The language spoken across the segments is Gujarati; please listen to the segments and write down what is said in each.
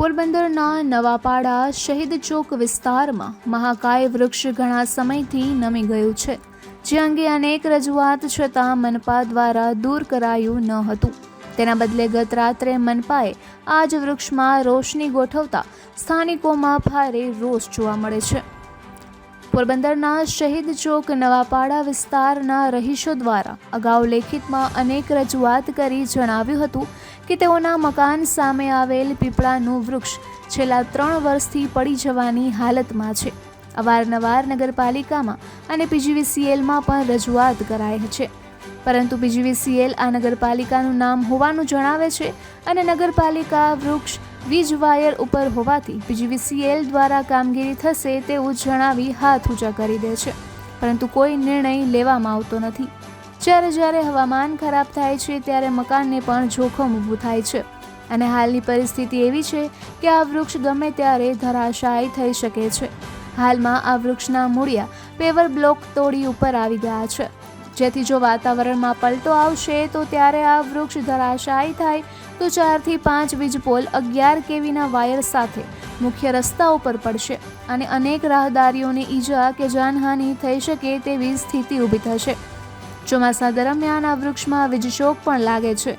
પોરબંદરના નવાપાડા શહીદ ચોક વિસ્તારમાં મહાકાય વૃક્ષ ઘણા સમયથી નમી ગયું છે. જે અંગે અનેક રજૂઆત છતાં મનપા દ્વારા દૂર કરાયું ન હતું. તેના બદલે ગત રાત્રે મનપાએ આ જ વૃક્ષમાં રોશની ગોઠવતા સ્થાનિકોમાં ભારે રોષ જોવા મળે છે. પોરબંદરના શહીદ ચોક નવાપાડા વિસ્તારના રહીશો દ્વારા અગાઉ લેખિતમાં અનેક રજૂઆત કરી જણાવ્યું હતું કે તેઓના મકાન સામે આવેલ પીપળાનું વૃક્ષ છેલ્લા ત્રણ વર્ષથી પડી જવાની હાલતમાં છે. અવારનવાર નગરપાલિકામાં અને પીજીવીસીએલમાં પણ રજૂઆત કરાઈ છે. પરંતુ પીજીવીસીએલ આ નગરપાલિકાનું નામ હોવાનું જણાવે છે અને નગરપાલિકા વૃક્ષ વીજ વાયર ઉપર હોવાથી પીજીવીસીએલ દ્વારા કામગીરી થશે તેવું જણાવી હાથ ઊંચા કરી દે છે. પરંતુ કોઈ નિર્ણય લેવામાં આવતો નથી. જ્યારે જ્યારે હવામાન ખરાબ થાય છે ત્યારે મકાનને પણ જોખમ ઊભું થાય છે. અને હાલની પરિસ્થિતિ એવી છે કે આ વૃક્ષ ગમે ત્યારે ધરાશાયી થઈ શકે છે. હાલમાં આ વૃક્ષના મૂળિયા પેવર બ્લોક તોડી ઉપર આવી ગયા છે. જેથી જો વાતાવરણમાં પલટો આવશે તો ત્યારે આ વૃક્ષ ધરાશાયી થાય. તો ચારથી પાંચ વીજપોલ અગિયાર કેવીના વાયર સાથે મુખ્ય રસ્તા ઉપર પડશે અને અનેક રાહદારીઓને ઈજા કે જાનહાનિ થઈ શકે તેવી સ્થિતિ ઊભી થશે. ચોમાસા દરમિયાન આ વૃક્ષમાં વીજશોક પણ લાગે છે.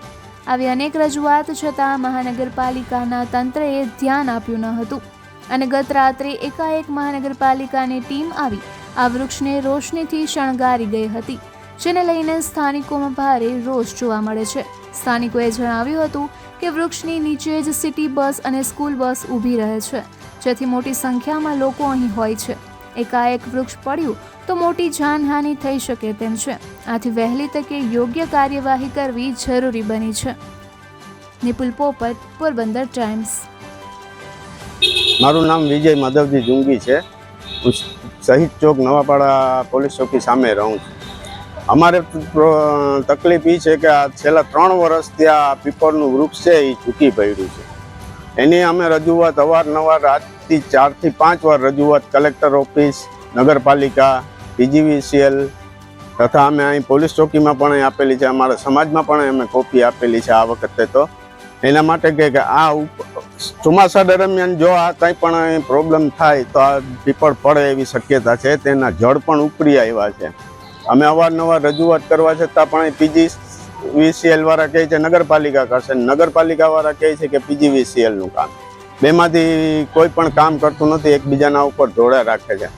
આવી અનેક રજૂઆત છતાં મહાનગરપાલિકાના તંત્રએ ધ્યાન આપ્યું ન હતું. અને ગત રાત્રે એકાએક મહાનગરપાલિકાની ટીમ આવી આ વૃક્ષને રોશનીથી શણગારી ગઈ હતી. જેને લઈને સ્થાનિકોમાં ભારે રોષ જોવા મળે છે. સ્થાનિકોએ જણાવ્યું હતું કે વૃક્ષની નીચે જ સિટી બસ અને સ્કૂલ બસ ઊભી રહે છે. જેથી મોટી સંખ્યામાં લોકો અહીં હોય છે. એકાએક વૃક્ષ પડ્યું તો મોટી જાનહાનિ થઈ શકે તેમ છે. આથી વહેલી તકે યોગ્ય કાર્યવાહી કરવી જરૂરી બની છે. નિપુલ પોપટ, પોરબંદર ટાઈમ્સ. મારું નામ વિજય માધવજી જુંગી છે. હું શહીદ ચોક નવાપાડા પોલીસ ચોકી સામે રહું છું. અમારે તકલીફ એ છે કે આ છેલ્લા ત્રણ વર્ષથી આ પીપળનું વૃક્ષ છે એ ચૂકી પડ્યું છે. એની અમે રજૂઆત અવારનવાર આજથી ચારથી પાંચ વાર રજૂઆત કલેક્ટર ઓફિસ, નગરપાલિકા, પીજીવીસીએલ તથા અમે અહીં પોલીસ ચોકીમાં પણ આપેલી છે, અમારા સમાજમાં પણ અમે કોપી આપેલી છે આ વખતે તો. એના માટે કે આ ઉપ- ચોમાસા દરમિયાન જો આ કંઈ પણ પ્રોબ્લેમ થાય તો આ પીપળ પડે એવી શક્યતા છે, તેના જળ પણ ઉપરી આવ્યા છે. અમે અવારનવાર રજૂઆત કરવા છતાં પણ પીજી વીસીએલ વાળા કહે છે, નગરપાલિકા કરશે. નગરપાલિકા વાળા કહે છે કે પીજી વીસીએલનું કામ. બેમાંથી કોઈ પણ કામ કરતું નથી, એકબીજાના ઉપર ધોળા રાખે છે.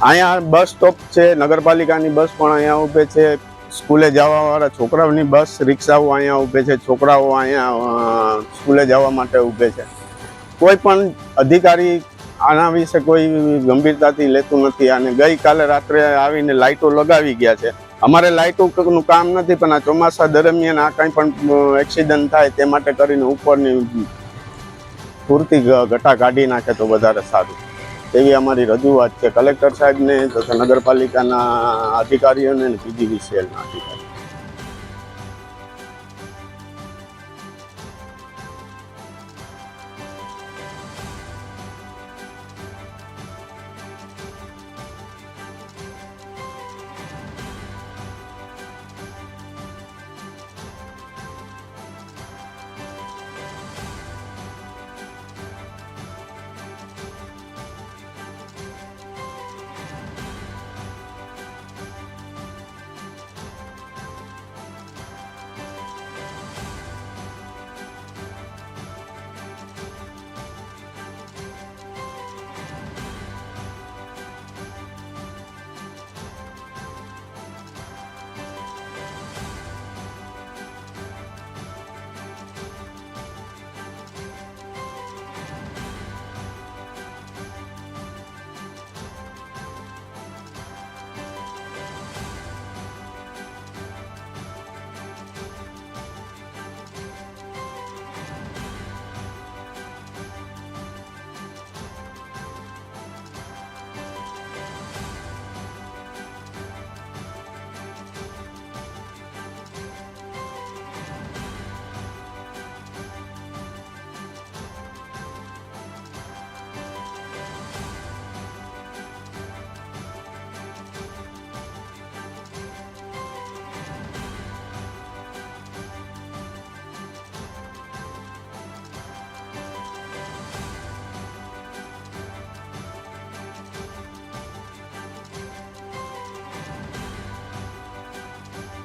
અહીંયા બસ સ્ટોપ છે, નગરપાલિકાની બસ પણ અહીંયા ઊભે છે. સ્કૂલે જવાવાળા છોકરાઓની બસ, રિક્ષાઓ અહીંયા ઊભે છે, છોકરાઓ અહીંયા સ્કૂલે જવા માટે ઊભે છે. કોઈ પણ અધિકારી આના વિશે કોઈ ગંભીરતાથી લેતું નથી. અને ગઈકાલે રાત્રે આવીને લાઇટો લગાવી ગયા છે. અમારે લાઇટોનું કામ નથી, પણ આ ચોમાસા દરમિયાન આ કંઈ પણ એક્સિડન્ટ થાય તે માટે કરીને ઉપરની પૂરતી ઘટા કાઢી નાખે તો વધારે સારું. એવી અમારી રજૂઆત છે. કલેક્ટર સાહેબને તથા નગરપાલિકાના અધિકારીઓને અને પીજીવીસીએલના અધિકારીઓ